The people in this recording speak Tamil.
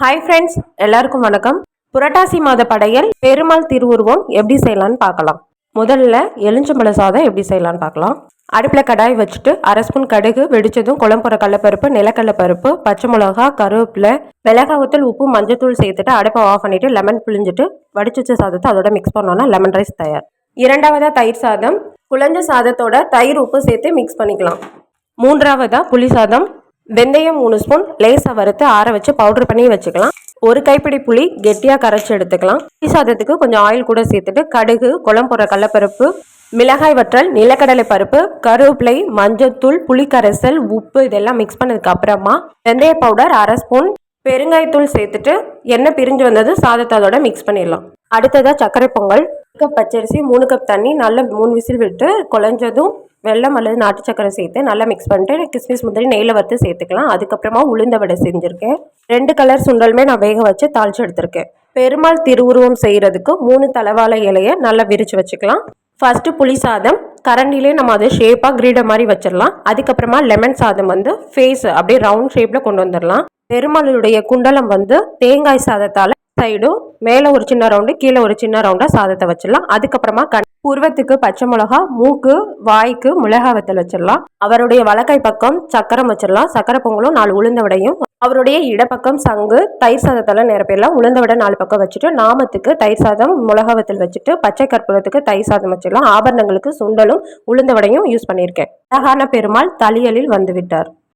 ஹாய் ஃப்ரெண்ட்ஸ் எல்லாருக்கும் வணக்கம். புரட்டாசி மாத படையல் பெருமாள் திருவுருவம் எப்படி செய்யலான்னு பார்க்கலாம். முதல்ல எலுஞ்சம்பழ சாதம் எப்படி செய்யலாம்னு பார்க்கலாம். அடுப்பில் கடாய் வச்சுட்டு அரை ஸ்பூன் கடுகு வெடிச்சதும் குழம்புற கடலப்பருப்பு நிலக்கடலை பருப்பு பச்சை மிளகா கருவேப்பிலை மிளகாவத்தூள் உப்பு மஞ்சத்தூள் சேர்த்துட்டு அடுப்பை ஆஃப் பண்ணிவிட்டு லெமன் பிழிஞ்சிட்டு வடிச்சு வச்ச சாதத்தை அதோட மிக்ஸ் பண்ணோன்னா லெமன் ரைஸ் தயார். இரண்டாவதாக தயிர் சாதம். குழஞ்ச சாதத்தோட தயிர் உப்பு சேர்த்து மிக்ஸ் பண்ணிக்கலாம். மூன்றாவதாக புளி சாதம். வெந்தயம் மூணு ஸ்பூன் லேசாக வறுத்து ஆற வச்சு பவுடர் பண்ணி வச்சுக்கலாம். ஒரு கைப்பிடி புளி கெட்டியாக கரைச்சி எடுத்துக்கலாம். புளி சாதத்துக்கு கொஞ்சம் ஆயில் கூட சேர்த்துட்டு கடுகு குழம்புற கடலப்பருப்பு மிளகாய் வற்றல் நிலக்கடலை பருப்பு கருவேப்பிலை மஞ்சத்தூள் புளிக்கரைசல் உப்பு இதெல்லாம் மிக்ஸ் பண்ணதுக்கு அப்புறமா வெந்தய பவுடர் அரை ஸ்பூன் பெருங்காயத்தூள் சேர்த்துட்டு எண்ணெய் பிரிஞ்சு வந்தது சாதத்தை அதோட மிக்ஸ் பண்ணிடலாம். அடுத்ததாக சர்க்கரை பொங்கல். கப் பச்சரிசி மூணு கப் தண்ணி நல்லா மூணு விசில் விட்டு குழஞ்சதும் வெள்ளம் அல்லது நாட்டு சக்கரை சேர்த்து நல்லா மிக்ஸ் பண்ணிட்டு கிஸ்மிஸ் முந்திரி நெய்யில் வறுத்து சேர்த்துக்கலாம். அதுக்கப்புறமா உளுந்த வடை செஞ்சுருக்கேன். ரெண்டு கலர் சுண்டலுமே நான் வேக வச்சு தாளிச்சு எடுத்திருக்கேன். பெருமாள் திருவுருவம் செய்கிறதுக்கு மூணு தலைவாழை இலையை நல்லா விரித்து வச்சுக்கலாம். ஃபஸ்ட்டு புளி சாதம் கரண்டிலே நம்ம அதை ஷேப்பாக கிரீட மாதிரி வச்சிடலாம். அதுக்கப்புறமா லெமன் சாதம் வந்து ஃபேஸ் அப்படியே ரவுண்ட் ஷேப்பில் கொண்டு வந்துடலாம். பெருமாளுடைய குண்டலம் வந்து தேங்காய் சாதத்தால் சைடும் மேலே ஒரு சின்ன ரவுண்டு கீழே ஒரு சின்ன ரவுண்டாக சாதத்தை வச்சிடலாம். அதுக்கப்புறமா கண் புருவத்துக்கு பச்சை மிளகா மூக்கு வாய்க்கு மிளகா வத்தல் வச்சிடலாம். அவருடைய வலக்கை பக்கம் சக்கரம் வச்சிடலாம். சக்கரை பொங்கலும் நாலு உளுந்த விடையும். அவருடைய இடப்பக்கம் சங்கு தயிர் சாதத்தெல்லாம் நிரப்பிடலாம் உளுந்த விட நாலு பக்கம் வச்சுட்டு நாமத்துக்கு தயிர் சாதம் மிளகா வத்தல் வச்சுட்டு பச்சை கற்பூரத்துக்கு தயிர் சாதம் வச்சிடலாம். ஆபரணங்களுக்கு சுண்டலும் உளுந்த விடையும் யூஸ் பண்ணியிருக்கேன். அழகான பெருமாள் தலியலில் வந்து விட்டார்